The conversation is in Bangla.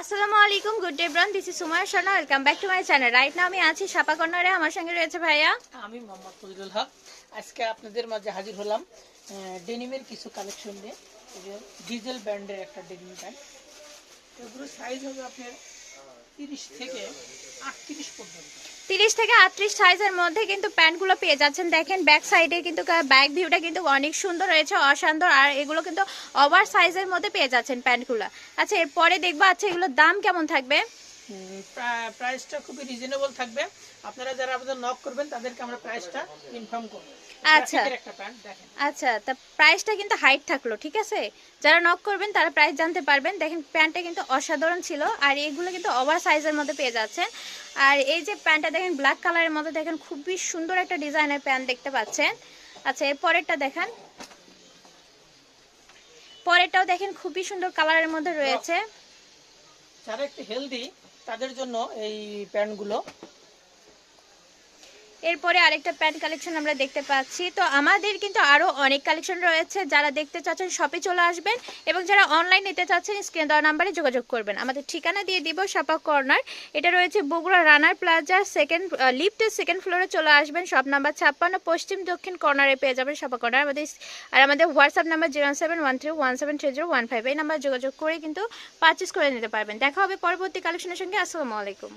আসসালামু আলাইকুম good day bran this is Sumaya Sharma welcome back to my channel right now আমি আছি সাপা কর্নারে আমার সঙ্গে রয়েছে ভাইয়া। আমি মোহাম্মদ ফজলুল হক। আজকে আপনাদের মাঝে হাজির হলাম ডেনিমের কিছু কালেকশন নিয়ে। ডিজেল ব্র্যান্ডের একটা ডেনিম প্যান্ট এগুলো সাইজ হবে আপনার তিরিশ থেকে আটত্রিশ সাইজের মধ্যে কিন্তু প্যান্টগুলো পেয়ে যাচ্ছেন। দেখেন ব্যাক সাইডে কিন্তু ব্যাক ভিউটা কিন্তু অনেক সুন্দর রয়েছে, অসান্দর। আর এগুলো কিন্তু ওভার সাইজের মধ্যে পেয়ে যাচ্ছেন প্যান্টগুলো। আচ্ছা এরপরে দেখব আচ্ছা এগুলোর দাম কেমন থাকবে? প্রাইসটা খুবই রিজনেবল থাকবে। আপনারা যারা আমাদের নক করবেন তাদেরকে আমরা প্রাইসটা ইনফর্ম করব। আচ্ছা। একটা প্যান্ট দেখেন। আচ্ছা তা প্রাইসটা কিন্তু হাইট থাকল ঠিক আছে? যারা নক করবেন তারা প্রাইস জানতে পারবেন। দেখেন প্যান্টটা কিন্তু অসাধারণ ছিল আর এগুলো কিন্তু ওভার সাইজের মধ্যে পেয়ে যাচ্ছেন। আর এই যে প্যান্টটা দেখেন ব্ল্যাক কালারের মধ্যে দেখেন খুবই সুন্দর একটা ডিজাইনের প্যান্ট দেখতে পাচ্ছেন। আচ্ছা এর পরেরটা দেখেন। পরেরটাও দেখেন খুবই সুন্দর কালারের মধ্যে রয়েছে। যারা একটু হেলদি তাদের জন্য এই প্যান্টগুলো এরপরে আরেকটা প্যান্ট কালেকশন আমরা দেখতে পাচ্ছি। তো আমাদের কিন্তু আরও অনেক কালেকশন রয়েছে। যারা দেখতে চাচ্ছেন শপে চলে আসবেন এবং যারা অনলাইন নিতে চাচ্ছেন স্ক্রিন দেওয়া নাম্বারে যোগাযোগ করবেন। আমাদের ঠিকানা দিয়ে দিব সাপা কর্নার। এটা রয়েছে বগুড়া রানার প্লাজার সেকেন্ড লিফটের সেকেন্ড ফ্লোরে চলে আসবেন। সব নাম্বার ছাপ্পান্ন, পশ্চিম দক্ষিণ কর্নারে পেয়ে যাবেন সাপা কর্নার। আমাদের আর আমাদের WhatsApp number zero seven one three one seven three zero one five এই নাম্বার যোগাযোগ করে কিন্তু পারচেস করে নিতে পারবেন। দেখা হবে পরবর্তী কালেকশনের সঙ্গে। আসসালামু আলাইকুম।